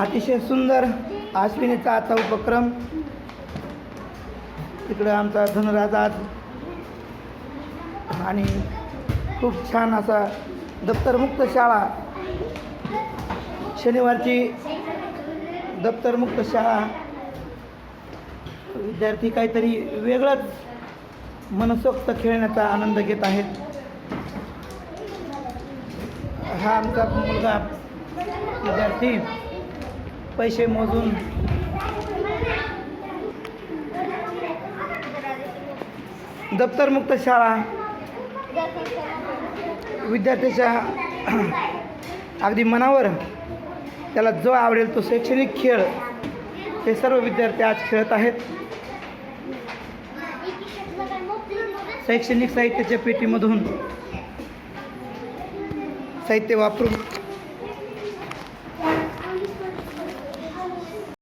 अतिशय सुंदर आश्विनीचा आजचा उपक्रम. तिकडं आमचा धनुराज आज. आणि खूप छान असा दप्तरमुक्त शाळा. शनिवारची दप्तरमुक्त शाळा. विद्यार्थी काहीतरी वेगळंच मनसोक्त खेळण्याचा आनंद घेत आहेत. हा आमचा मुलगा विद्यार्थी. पैसे मोजून. दप्तरमुक्त शाळा. विद्यार्थ्याच्या अगदी मनावर त्याला जो आवडेल तो शैक्षणिक खेळ हे सर्व विद्यार्थी आज खेळत आहेत. शैक्षणिक साहित्याच्या पेटीमधून साहित्य वापरून